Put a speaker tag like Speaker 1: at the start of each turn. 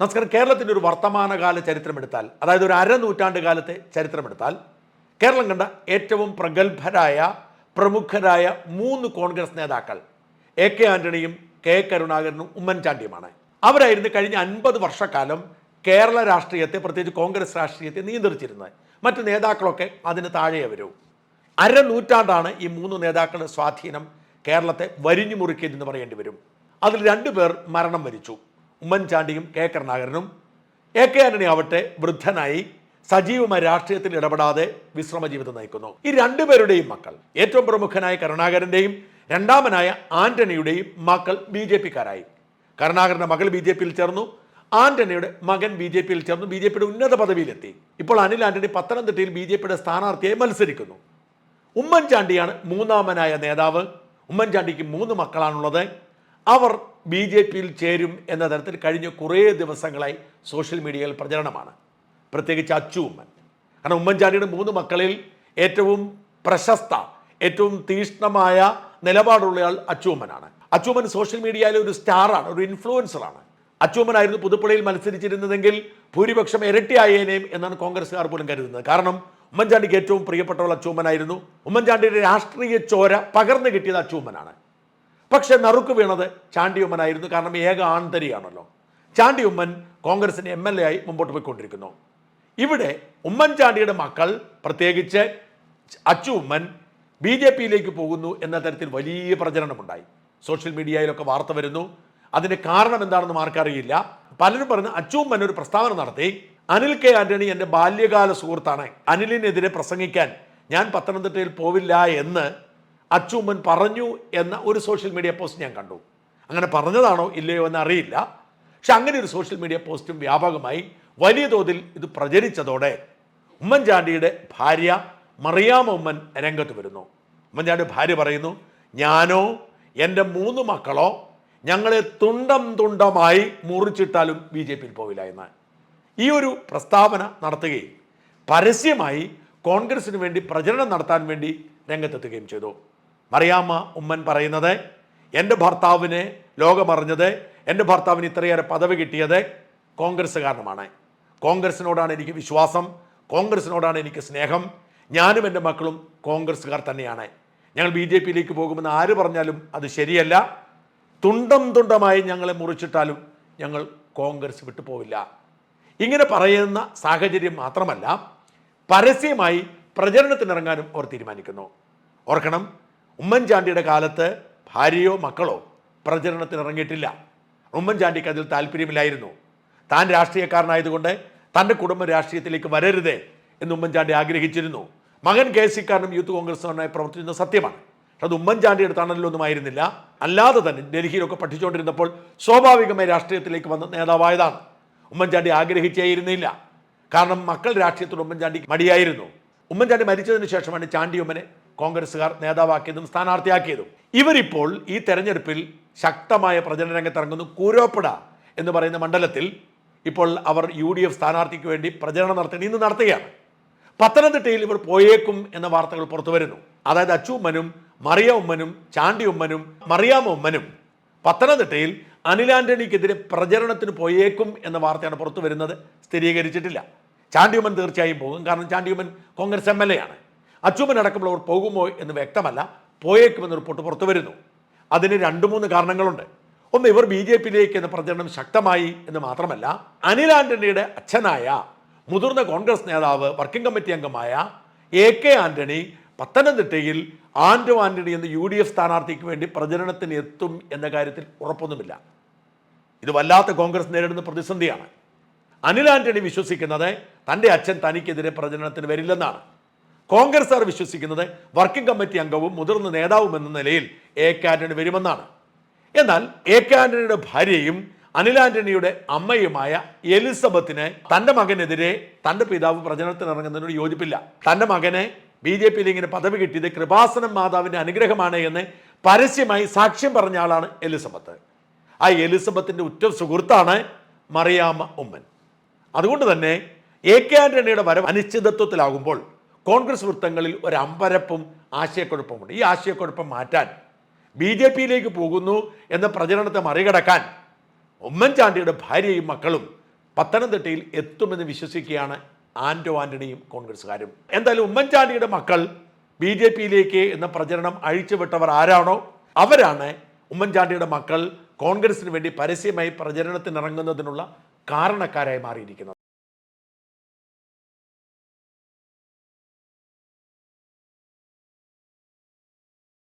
Speaker 1: നമസ്കാരം. കേരളത്തിന്റെ ഒരു വർത്തമാനകാല ചരിത്രമെടുത്താൽ അതായത് ഒരു അരനൂറ്റാണ്ട് കാലത്തെ ചരിത്രമെടുത്താൽ കേരളം കണ്ട ഏറ്റവും പ്രഗത്ഭരായ പ്രമുഖരായ മൂന്ന് കോൺഗ്രസ് നേതാക്കൾ എ കെ ആന്റണിയും കെ കരുണാകരനും ഉമ്മൻചാണ്ടിയുമാണ്. അവരായിരുന്നു കഴിഞ്ഞ അൻപത് വർഷക്കാലം കേരള രാഷ്ട്രീയത്തെ പ്രത്യേകിച്ച് കോൺഗ്രസ് രാഷ്ട്രീയത്തെ നിയന്ത്രിച്ചിരുന്നത്. മറ്റ് നേതാക്കളൊക്കെ അതിന് താഴെ വരൂ. അരനൂറ്റാണ്ടാണ് ഈ മൂന്ന് നേതാക്കളുടെ സ്വാധീനം കേരളത്തെ വരിഞ്ഞു മുറുക്കിയതെന്ന് പറയേണ്ടി വരും. അതിൽ രണ്ടുപേർ മരണം വരിച്ചു. ഉമ്മൻചാണ്ടിയും കെ കരുണാകരനും എ കെ ആന്റണി ആവട്ടെ വൃദ്ധനായി സജീവമായ രാഷ്ട്രീയത്തിൽ ഇടപെടാതെ വിശ്രമ ജീവിതം നയിക്കുന്നു. ഈ രണ്ടുപേരുടെയും മക്കൾ ഏറ്റവും പ്രമുഖനായ കരുണാകരന്റെയും രണ്ടാമനായ ആന്റണിയുടെയും മക്കൾ ബി ജെ പിക്കാരായി. കരുണാകരന്റെ മകൾ ബി ജെ പിയിൽ ചേർന്നു ആന്റണിയുടെ മകൻ ബി ജെ പിയിൽ ചേർന്നു ബി ജെ പിയുടെ ഉന്നത പദവിയിലെത്തി. ഇപ്പോൾ അനിൽ ആന്റണി പത്തനംതിട്ടയിൽ ബി ജെ പിയുടെ സ്ഥാനാർത്ഥിയായി മത്സരിക്കുന്നു. ഉമ്മൻചാണ്ടിയാണ് മൂന്നാമനായ നേതാവ്. ഉമ്മൻചാണ്ടിക്ക് മൂന്ന് മക്കളാണുള്ളത്. അവർ ബി ജെ പിയിൽ ചേരും എന്ന തരത്തിൽ കഴിഞ്ഞ കുറേ ദിവസങ്ങളായി സോഷ്യൽ മീഡിയയിൽ പ്രചരണമാണ്. പ്രത്യേകിച്ച് അച്ചു ഉമ്മൻ. കാരണം ഉമ്മൻചാണ്ടിയുടെ മൂന്ന് മക്കളിൽ ഏറ്റവും പ്രശസ്ത ഏറ്റവും തീഷ്ണമായ നിലപാടുള്ളയാൾ അച്ചുമ്മനാണ് അച്ചുമ്മൻ സോഷ്യൽ മീഡിയയിലെ ഒരു സ്റ്റാറാണ് ഒരു ഇൻഫ്ലുവൻസറാണ്. അച്ചുമ്മനായിരുന്നു പുതുപ്പള്ളിയിൽ മത്സരിച്ചിരുന്നതെങ്കിൽ ഭൂരിപക്ഷം ഇരട്ടിയായേനേയും എന്നാണ് കോൺഗ്രസ്സുകാർ പോലും കരുതുന്നത്. കാരണം ഉമ്മൻചാണ്ടിക്ക് ഏറ്റവും പ്രിയപ്പെട്ടവൾ അച്ചുമ്മനായിരുന്നു ഉമ്മൻചാണ്ടിയുടെ രാഷ്ട്രീയ ചോര പകർന്നു കിട്ടിയത് അച്ചൂമ്മനാണ് പക്ഷെ നറുക്ക് വീണത് ചാണ്ടിയുമ്മനായിരുന്നു. കാരണം ഏക ആന്തരിയാണല്ലോ ചാണ്ടിയുമ്മൻ കോൺഗ്രസിന്റെ എം എൽ എ ആയി മുമ്പോട്ട് പോയിക്കൊണ്ടിരിക്കുന്നു. ഇവിടെ ഉമ്മൻചാണ്ടിയുടെ മക്കൾ പ്രത്യേകിച്ച് അച്ചു ഉമ്മൻ ബി ജെ പിയിലേക്ക് പോകുന്നു എന്ന തരത്തിൽ വലിയ പ്രചരണമുണ്ടായി. സോഷ്യൽ മീഡിയയിലൊക്കെ വാർത്ത വരുന്നു. അതിന് കാരണം എന്താണെന്ന് ആർക്കറിയില്ല. പലരും പറഞ്ഞ് അച്ചു ഉമ്മൻ ഒരു പ്രസ്താവന നടത്തി. അനിൽ കെ ആന്റണി എന്റെ ബാല്യകാല സുഹൃത്താണ്. അനിലിനെതിരെ പ്രസംഗിക്കാൻ ഞാൻ പത്തനംതിട്ടയിൽ പോവില്ല എന്ന് അച്ചുമ്മൻ പറഞ്ഞു എന്ന ഒരു സോഷ്യൽ മീഡിയ പോസ്റ്റ് ഞാൻ കണ്ടു. അങ്ങനെ പറഞ്ഞതാണോ ഇല്ലയോ എന്ന് അറിയില്ല പക്ഷെ അങ്ങനെ ഒരു സോഷ്യൽ മീഡിയ പോസ്റ്റും വ്യാപകമായി വലിയ തോതിൽ ഇത് പ്രചരിച്ചതോടെ ഉമ്മൻചാണ്ടിയുടെ ഭാര്യ മറിയാമ ഉമ്മൻ രംഗത്ത് വരുന്നു. ഉമ്മൻചാണ്ടി ഭാര്യ പറയുന്നു ഞാനോ എന്റെ മൂന്ന് മക്കളോ ഞങ്ങളെ തുണ്ടം തുണ്ടമായി മുറിച്ചിട്ടാലും ബി ജെ പിയിൽ പോവില്ല എന്ന്. ഈ ഒരു പ്രസ്താവന നടത്തുകയും പരസ്യമായി കോൺഗ്രസിന് വേണ്ടി പ്രചരണം നടത്താൻ വേണ്ടി രംഗത്തെത്തുകയും ചെയ്തു. മറിയാമ്മ ഉമ്മൻ പറയുന്നത് എന്റെ ഭർത്താവിനെ ലോകമറിഞ്ഞത് എന്റെ ഭർത്താവിന് ഇത്രയേറെ പദവി കിട്ടിയത് കോൺഗ്രസ് കാരണമാണ് കോൺഗ്രസിനോടാണ് എനിക്ക് വിശ്വാസം കോൺഗ്രസിനോടാണ് എനിക്ക് സ്നേഹം. ഞാനും എന്റെ മക്കളും കോൺഗ്രസ്സുകാർ തന്നെയാണ്. ഞങ്ങൾ ബി ജെ പിയിലേക്ക് പോകുമെന്ന് ആര് പറഞ്ഞാലും അത് ശരിയല്ല. തുണ്ടം തുണ്ടമായി ഞങ്ങളെ മുറിച്ചിട്ടാലും ഞങ്ങൾ കോൺഗ്രസ് വിട്ടു പോവില്ല. ഇങ്ങനെ പറയുന്ന സാഹചര്യം മാത്രമല്ല പരസ്യമായി പ്രചരണത്തിനിറങ്ങാനും അവർ തീരുമാനിക്കുന്നു. ഓർക്കണം ഉമ്മൻചാണ്ടിയുടെ കാലത്ത് ഭാര്യയോ മക്കളോ പ്രചരണത്തിന് ഇറങ്ങിയിട്ടില്ല. ഉമ്മൻചാണ്ടിക്ക് അതിൽ താല്പര്യമില്ലായിരുന്നു. താൻ രാഷ്ട്രീയക്കാരനായതുകൊണ്ട് തന്റെ കുടുംബം രാഷ്ട്രീയത്തിലേക്ക് വരരുതേ എന്ന് ഉമ്മൻചാണ്ടി ആഗ്രഹിച്ചിരുന്നു. മകൻ കെ സി കാരനും യൂത്ത് കോൺഗ്രസ്സുകാരനായി പ്രവർത്തിക്കുന്ന സത്യമാണ്. പക്ഷെ അത് ഉമ്മൻചാണ്ടിയുടെ തണലിലൊന്നും ആയിരുന്നില്ല. അല്ലാതെ തന്നെ ഡൽഹിയിലൊക്കെ പഠിച്ചുകൊണ്ടിരുന്നപ്പോൾ സ്വാഭാവികമായി രാഷ്ട്രീയത്തിലേക്ക് വന്ന നേതാവായതാണ്. ഉമ്മൻചാണ്ടി ആഗ്രഹിച്ചേയിരുന്നില്ല. കാരണം മക്കൾ രാഷ്ട്രീയത്തിൽ ഉമ്മൻചാണ്ടിക്ക് മടിയായിരുന്നു. ഉമ്മൻചാണ്ടി മരിച്ചതിന് ശേഷമാണ് ചാണ്ടി ഉമ്മനെ കോൺഗ്രസ്സുകാർ നേതാവാക്കിയതും സ്ഥാനാർത്ഥിയാക്കിയതും. ഇവരിപ്പോൾ ഈ തെരഞ്ഞെടുപ്പിൽ ശക്തമായ പ്രചരണ രംഗത്തിറങ്ങുന്നു. കൂരോപ്പട എന്ന് പറയുന്ന മണ്ഡലത്തിൽ ഇപ്പോൾ അവർ യു ഡി എഫ് സ്ഥാനാർത്ഥിക്ക് വേണ്ടി പ്രചരണം നടത്തേണ്ടി ഇന്ന് നടത്തുകയാണ്. പത്തനംതിട്ടയിൽ ഇവർ പോയേക്കും എന്ന വാർത്തകൾ പുറത്തു വരുന്നു. അതായത് അച്ചു ഉമ്മനും മറിയ ഉമ്മനും ചാണ്ടി ഉമ്മനും മറിയാമ ഉമ്മനും പത്തനംതിട്ടയിൽ അനിൽ ആന്റണിക്കെതിരെ പ്രചരണത്തിന് പോയേക്കും എന്ന വാർത്തയാണ് പുറത്തു വരുന്നത്. സ്ഥിരീകരിച്ചിട്ടില്ല. ചാണ്ടിയുമ്മൻ തീർച്ചയായും പോകും. കാരണം Chandy Oommen Congress M L A ആണ്. അച്ചുമ്മൻ അടക്കമുള്ളവർ പോകുമോ എന്ന് വ്യക്തമല്ല. പോയേക്കുമെന്ന് റിപ്പോർട്ട് പുറത്തു വരുന്നു. അതിന് രണ്ട് മൂന്ന് കാരണങ്ങളുണ്ട്. ഒന്ന് ഇവർ ബി ജെ പിയിലേക്ക് എന്ന പ്രചരണം ശക്തമായി എന്ന് മാത്രമല്ല അനിൽ ആന്റണിയുടെ അച്ഛനായ മുതിർന്ന കോൺഗ്രസ് നേതാവ് വർക്കിംഗ് കമ്മിറ്റി അംഗമായ എ കെ ആന്റണി പത്തനംതിട്ടയിൽ ആൻഡു ആന്റണി എന്ന യു ഡി എഫ് സ്ഥാനാർത്ഥിക്ക് വേണ്ടി പ്രചരണത്തിന് എത്തും എന്ന കാര്യത്തിൽ ഉറപ്പൊന്നുമില്ല. ഇത് വല്ലാത്ത കോൺഗ്രസ് നേരിടുന്ന പ്രതിസന്ധിയാണ്. അനിൽ ആന്റണി വിശ്വസിക്കുന്നത് തന്റെ അച്ഛൻ തനിക്കെതിരെ പ്രചരണത്തിന് വരില്ലെന്നാണ്. കോൺഗ്രസ്സുകാർ വിശ്വസിക്കുന്നത് വർക്കിംഗ് കമ്മിറ്റി അംഗവും മുതിർന്ന നേതാവും എന്ന നിലയിൽ എ കെ ആന്റണി വരുമെന്നാണ്. എന്നാൽ എ കെ ആന്റണിയുടെ ഭാര്യയും അനിൽ ആന്റണിയുടെ അമ്മയുമായ എലിസബത്തിന് തന്റെ മകനെതിരെ തന്റെ പിതാവ് പ്രചരണത്തിനിറങ്ങുന്നതിനോട് യോജിപ്പില്ല. തന്റെ മകനെ ബി ജെ പിയിൽ ഇങ്ങനെ പദവി കിട്ടിയത് കൃപാസനം മാതാവിന്റെ അനുഗ്രഹമാണ് എന്ന് പരസ്യമായി സാക്ഷ്യം പറഞ്ഞ ആളാണ് എലിസബത്ത്. ആ എലിസബത്തിന്റെ ഉറ്റ സുഹൃത്താണ് മറിയാമ്മ ഉമ്മൻ. അതുകൊണ്ട് തന്നെ എ കെ ആന്റണിയുടെ വരവ് അനിശ്ചിതത്വത്തിലാകുമ്പോൾ കോൺഗ്രസ് വൃത്തങ്ങളിൽ ഒരു അമ്പരപ്പും ആശയക്കുഴപ്പമുണ്ട് ഈ ആശയക്കുഴപ്പം മാറ്റാൻ ബി ജെ പിയിലേക്ക് പോകുന്നു എന്ന പ്രചരണത്തെ മറികടക്കാൻ ഉമ്മൻചാണ്ടിയുടെ ഭാര്യയും മക്കളും പത്തനംതിട്ടയിൽ എത്തുമെന്ന് വിശ്വസിക്കുകയാണ് ആന്റോ ആന്റണിയും കോൺഗ്രസ്സുകാരും. എന്തായാലും ഉമ്മൻചാണ്ടിയുടെ മക്കൾ ബി ജെ പിയിലേക്ക് എന്ന പ്രചരണം അഴിച്ചുവിട്ടവർ ആരാണോ? അവരാണ് ഉമ്മൻചാണ്ടിയുടെ മക്കൾ കോൺഗ്രസിന് വേണ്ടി പരസ്യമായി പ്രചരണത്തിനിറങ്ങുന്നതിനുള്ള കാരണക്കാരായി മാറിയിരിക്കുന്നത്.